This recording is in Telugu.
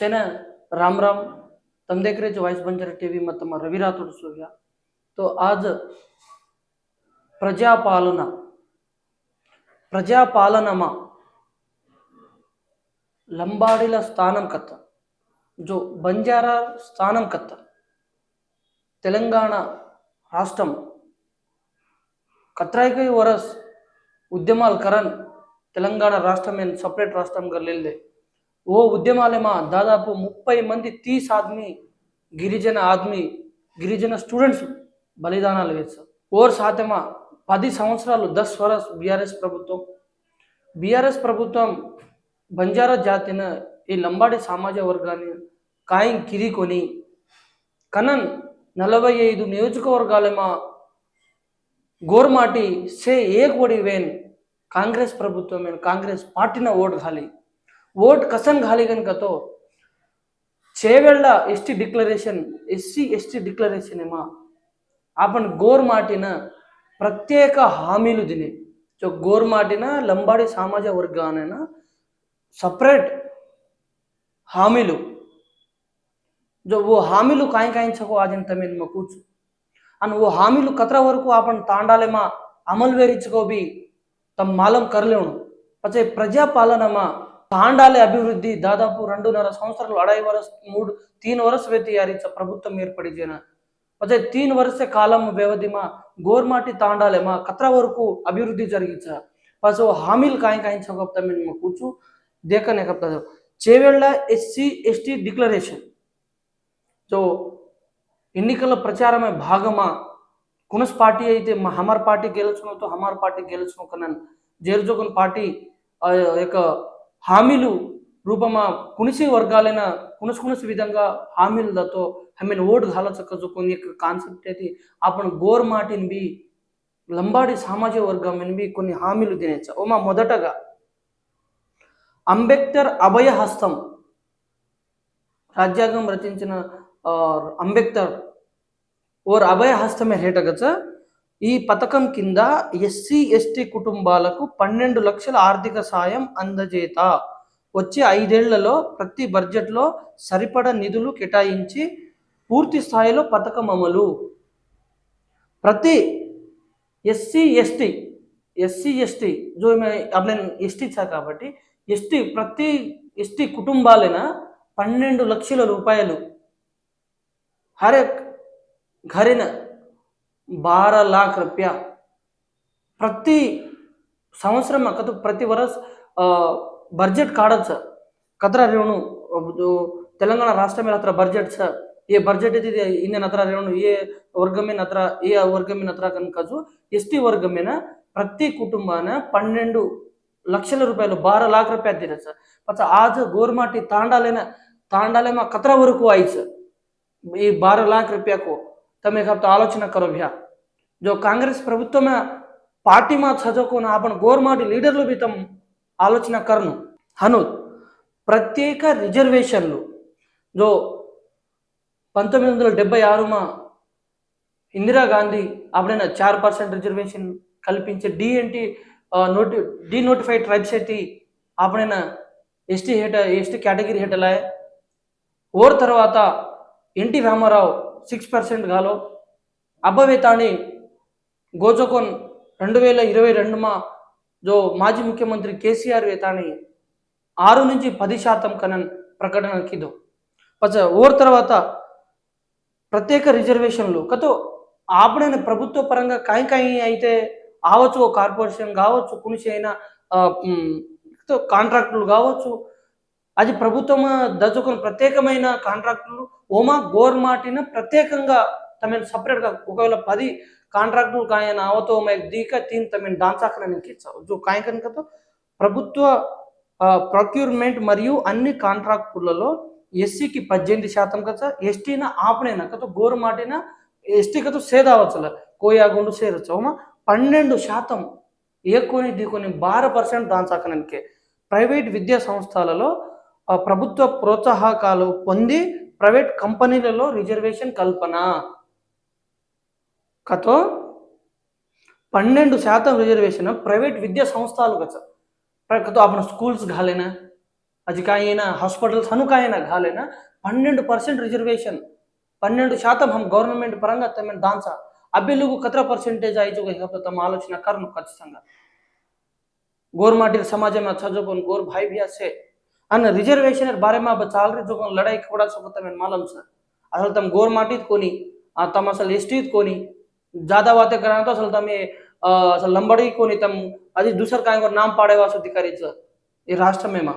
સેના રામ રામ તમે દેખ રહે છો વાઇસ બંજારા ટીવીમાં તમારું રવિ રાઠોડ સૂર્યા તો આજ પ્રજાપાલના પ્રજાપાલનમાં లంబాడీల స్థానం కథ జో బంజారా స్థానం కథ తెలంగాణ రాష్ట్రం కత్రాయికై వరస్ ఉద్యమాల్ కరణ్ తెలంగాణ రాష్ట్రం ఏం సపరేట్ రాష్ట్రంగా లేదే ఓ ఉద్యమాలేమా? దాదాపు ముప్పై మంది తీస్ ఆద్మీ గిరిజన ఆద్మీ గిరిజన స్టూడెంట్స్ బలిదానాలు వేస్తారు ఓర్ సాతమా? పది సంవత్సరాలు దస్ వరస్ బీఆర్ఎస్ ప్రభుత్వం. బీఆర్ఎస్ ప్రభుత్వం బంజారా జాతిన ఈ లంబాడి సమాజ వర్గాన్ని కాయం కిరీకొని కనన్ నలభై ఐదు నియోజకవర్గాలేమా గోర్మాటి సే ఏ కోడి వేన్ కాంగ్రెస్ ప్రభుత్వం కాంగ్రెస్ పార్టీన ఓటు ఖాళీ ఓట్ కసం ఖాళీ కనుకతో Chevella ST declaration SC ST declaration ఏమా ఆపన్ గోర్ మాటిన ప్రత్యేక హామీలు దిని. సో గోర్ మాటిన లంబాడి సామాజ వర్గానైనా సపరేట్ హామీలు. जो ఓ హామీలు కాయించకు ఆదిన తమిళ మా కూర్చు. అని ఓ హామీలు కత్ర వరకు ఆపన్ తాండాలేమా అమలు వేరించుకోబి తమ మాలం కర్లేవును. పచ్చే ప్రజాపాలనమా తాండాలి అభివృద్ధి. దాదాపు రెండున్నర సంవత్సరాలు అడై వరస మూడు తీన్ వరస వ్యతియారించ ప్రభుత్వం ఏర్పడి ఏర్పడిదేన అదే తీన్ వరస కాలం వ్యవధిమా గోర్మాటి తాండాలేమా కత్ర వరకు అభివృద్ధి జరిగించ. పసో హామీలు కాయం కాయించకపోతే మేము కూర్చు దేకనే కప్తా Chevella SC ST declaration. So ఎన్నికల ప్రచారమే భాగమా. కునస్ పార్టీ అయితే మా హమార్ పార్టీ గెలుచుకున్నతో హమార్ పార్టీ గెలుచుకున్న జేరుజోగన్ పార్టీ యొక్క హామీలు రూపమా కునిసి వర్గాలైన కునుసు కునుసు విధంగా హామీలతో హమీన్ ఓటు దాలచక్కజుకొని కాన్సెప్ట్ అయితే అప్పుడు గోర్ మాటిని బి లంబాడి సామాజిక వర్గం బి కొన్ని హామీలు తినేచ్చా? ఓమా మొదటగా అంబేద్కర్ అభయ హస్తం. రాజ్యాంగం రచించిన అంబేద్కర్ ఓర్ అభయ హస్తమే హేటగచ్చా ఈ పథకం కింద ఎస్సీ ఎస్టీ కుటుంబాలకు పన్నెండు లక్షల ఆర్థిక సాయం అందజేత. వచ్చే ఐదేళ్ళలో ప్రతి బడ్జెట్లో సరిపడ నిధులు కేటాయించి పూర్తి స్థాయిలో పథకం అమలు. ప్రతి ఎస్సీ ఎస్టీ ఎస్సీ ఎస్టీ జో అప్పుడు ఎస్టీ చా కాబట్టి ఎస్టీ ప్రతి ఎస్టీ కుటుంబాలైన పన్నెండు లక్షల రూపాయలు హరే ఘరిన ಬಾರ ಲಾಖ್ ರೂಪಾಯಿ ప్రతి సంవత్సరం కథ ప్రతి వరస్ బడ్జెట్ కాడదు సార్ కదరా రేవును తెలంగాణ రాష్ట్ర మీద హత్ర బడ్జెట్ సార్ ఏ బడ్జెట్ ఇది ఇందన్ హత్ర రేవును ఏ వర్గమైన హత్ర ఏ వర్గమైన హత్ర కనుకజు ఎస్టీ వర్గమైన ప్రతి కుటుంబాన పన్నెండు లక్షల రూపాయలు బార లాఖ రూపాయ తీరా సార్ పచ్చ ఆజ్ గోర్మాటి తాండాలైన తాండాలేమో కత్ర వరకు అయి సార్ ఈ బార లాఖ రూపాయకు તમે એક હપ્તો આલોચના કરો ભ્યા જો कांग्रेस પ્રભુત્વ માં પાર્ટીમાં છજો કોને આપણ ગોરમાટી లీడర్లు బితం ఆలోచన కర్ను హనుత్ ప్రత్యేక రిజర్వేషన్లు. జో పంతొమ్మిది వందల డెబ్బై ఆరుమా ఇందిరాగాంధీ అప్పుడైనా చార్ పర్సెంట్ రిజర్వేషన్ కల్పించే డిఎన్టీ నోటి డినోటిఫైడ్ ట్రైబ్స్ ఎట్టి అప్పుడైనా ఎస్టీ హేట ఎస్టీ కేటగిరీ హేటలాయ. ఓర్ తర్వాత ఎన్టీ రామారావు సిక్స్ పర్సెంట్ గాలో అబ్బవేతాని గోజోకోన్ రెండు వేల ఇరవై రెండుమా జో మాజీ ముఖ్యమంత్రి కేసీఆర్ వేతాని ఆరు నుంచి పది శాతం కనన్ ప్రకటన కిదో పచ్చ ఓర్ తర్వాత ప్రత్యేక రిజర్వేషన్లు. కతో ఆపడైన ప్రభుత్వ పరంగా కాయి కాయి అయితే ఆవచ్చు ఓ కార్పొరేషన్ కావచ్చు కునిసి అయిన కాంట్రాక్టులు కావచ్చు అది ప్రభుత్వం దచ్చుకున్న ప్రత్యేకమైన కాంట్రాక్టులు. ఓమా గోర్మాటిన ప్రత్యేకంగా తమను సపరేట్గా ఒకవేళ పది కాంట్రాక్టులు కాయన అవతో దీక తీన్ తమను దాంచాకడానికి కాయ కనుకతో ప్రభుత్వ ప్రొక్యూర్మెంట్ మరియు అన్ని కాంట్రాక్టులలో ఎస్సీకి పద్దెనిమిది శాతం కదా ఎస్టీన ఆపనైనా కదా గోరుమాటిన ఎస్టీ కదా సేదావచ్చల కోయాగుండు ఓమా పన్నెండు శాతం ఏ కొని ఢీకొని బార పర్సెంట్ దాంచాకనకే ప్రైవేట్ విద్యా సంస్థలలో ప్రభుత్వ ప్రోత్సాహకాలు పొంది ప్రైవేట్ కంపెనీలలో రిజర్వేషన్ కల్పన కతో పన్నెండు శాతం రిజర్వేషన్ ప్రైవేట్ విద్యా సంస్థలు కదా కతో आपण स्कूल्स घाले ना అది కాయన హాస్పిటల్స్ అను కాయన घालेना పన్నెండు పర్సెంట్ రిజర్వేషన్ పన్నెండు శాతం हम గవర్నమెంట్ పరంగా తమ దాన్సా అబ్బే लोग कतरा पर्सेंटेज आई जो हे तम ఆలోచన కర్ను ఖచ్చితంగా गोर माटी समाज में अच्छा जो कौन गोर भाई भी আছে అన్న రిజర్వేషన్ బారే మా చాల్ రే जो कौन लड़ाई కూడా सकता मैं मालूम सर అసలు తమ గోర్ మాటిత్ కొని ఆ తమ అసలు ఎస్టీత్ కొని ज्यादा बातें कराना तो असल तमे अ, असल लंबड़ी कोणी तम आधी दुसर काय नाम पाडायवा असं अधिकारीचं हे राष्ट्र में मा